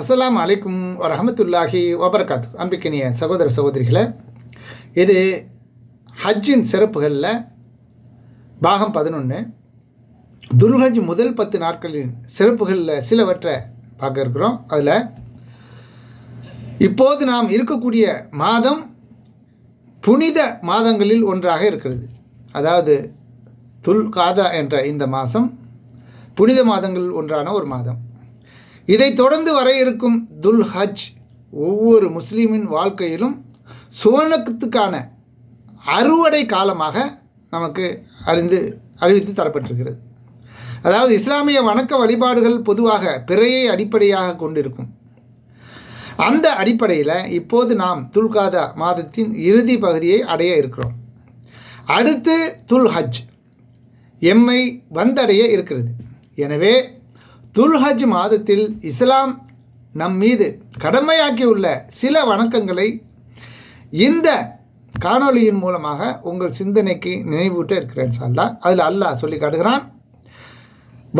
அஸ்லாம் அலைக்கும் வரஹமத்துல்லாஹி ஓபர்காத் அன்பிக்கினிய சகோதர சகோதரிகளை இது ஹஜ்ஜின் சிறப்புகளில் பாகம் பதினொன்று துல்ஹஜ் முதல் பத்து நாட்களின் சிறப்புகளில் சிலவற்றை பார்க்க இருக்கிறோம். அதில் இப்போது நாம் இருக்கக்கூடிய மாதம் புனித மாதங்களில் ஒன்றாக இருக்கிறது. அதாவது துல் காதா என்ற இந்த மாதம் புனித மாதங்களில் ஒன்றான ஒரு மாதம். இதைத் தொடர்ந்து வர இருக்கும் துல் ஹஜ் ஒவ்வொரு முஸ்லீமின் வாழ்க்கையிலும் சுவனத்துக்கான அறுவடை காலமாக நமக்கு அறிந்து அறிவித்து தரப்பட்டிருக்கிறது. அதாவது இஸ்லாமிய வணக்க வழிபாடுகள் பொதுவாக பிறையை அடிப்படையாக கொண்டிருக்கும். அந்த அடிப்படையில் இப்போது நாம் துல்காதா மாதத்தின் இறுதி பகுதியை அடைய இருக்கிறோம். அடுத்து துல் ஹஜ். எம்மை வந்தடைய இருக்கிறது. எனவே துல்ஹஜ் மாதத்தில் இஸ்லாம் நம் மீது கடமையாக்கியுள்ள சில வணக்கங்களை இந்த காணொளியின் மூலமாக உங்கள் சிந்தனைக்கு நினைவூட்ட இருக்கிறேன் சால்லா. அதில் அல்லாஹ் சொல்லி காட்டுகிறான்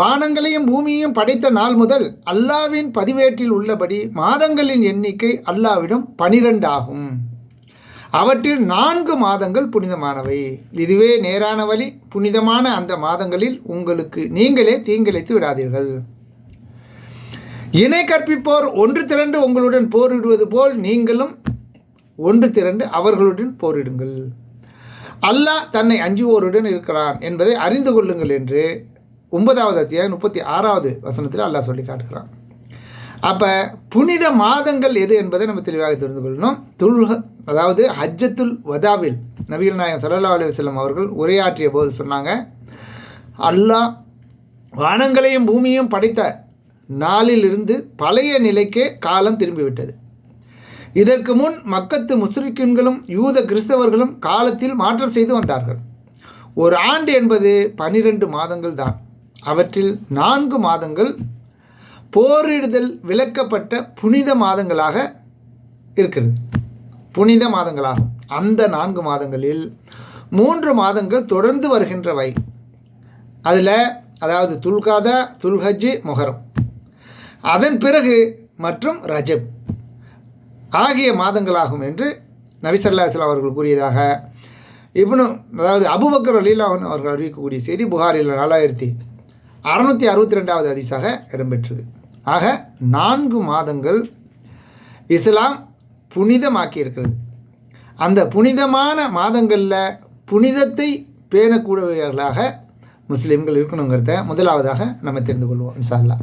வானங்களையும் பூமியையும் படைத்த நாள் முதல் அல்லாவின் பதிவேட்டில் உள்ளபடி மாதங்களின் எண்ணிக்கை அல்லாவிடம் பனிரெண்டு ஆகும். அவற்றில் நான்கு மாதங்கள் புனிதமானவை. இதுவே நேரான வழி புனிதமான அந்த மாதங்களில் உங்களுக்கு நீங்களே தீங்கிழைத்து விடாதீர்கள். இணை கற்பிப்போர் ஒன்று திரண்டு உங்களுடன் போரிடுவது போல் நீங்களும் ஒன்று திரண்டு அவர்களுடன் போரிடுங்கள். அல்லாஹ் தன்னை அஞ்சுவோருடன் இருக்கிறான் என்பதை அறிந்து கொள்ளுங்கள் என்று ஒன்பதாவது அத்தியாயம் முப்பத்தி ஆறாவது வசனத்தில் அல்லாஹ் சொல்லி காட்டுகிறான். அப்போ புனித மாதங்கள் எது என்பதை நம்ம தெளிவாக தெரிந்து கொள்ளணும். துல்ஹ அதாவது ஹஜ்ஜத்துல் வதாவில் நபீல் நாயகம் சல்லா அலி வல்லம் அவர்கள் உரையாற்றிய போது சொன்னாங்க அல்லாஹ் வானங்களையும் பூமியும் படைத்த நாளிலிருந்து பழைய நிலைக்கே காலம் திரும்பிவிட்டது. இதற்கு முன் மக்கத்து முஸ்ரிக்கின்களும் யூத கிறிஸ்தவர்களும் காலத்தில் மாற்றம் செய்து வந்தார்கள். ஒரு ஆண்டு என்பது பனிரெண்டு மாதங்கள் தான். அவற்றில் நான்கு மாதங்கள் போரிடுதல் விளக்கப்பட்ட புனித மாதங்களாக இருக்கிறது. புனித மாதங்களாகும். அந்த நான்கு மாதங்களில் மூன்று மாதங்கள் தொடர்ந்து வருகின்றவை. அதில் அதாவது துல்காதா துல்ஹஜ் மொஹரம். அதன் பிறகு மற்றும் ரஜப். ஆகிய மாதங்களாகும் என்று நபிசல்லாஸ்லாம் அவர்கள் கூறியதாக. இப்னு அதாவது அபுபக்கர் அலீலாவன் அவர்கள் அறிவிக்கக்கூடிய செய்தி புகாரில் நாலாயிரத்தி அறநூற்றி அறுபத்தி ரெண்டாவது அதிசாக இடம்பெற்றது. ஆக நான்கு மாதங்கள் இஸ்லாம் புனிதமாக்கி இருக்கிறது அந்த புனிதமான மாதங்களில் புனிதத்தை பேணக்கூடியவர்களாக முஸ்லீம்கள் இருக்கணுங்கிறத முதலாவதாக நம்ம தெரிந்து கொள்வோம் இன்ஷா அல்லாஹ்.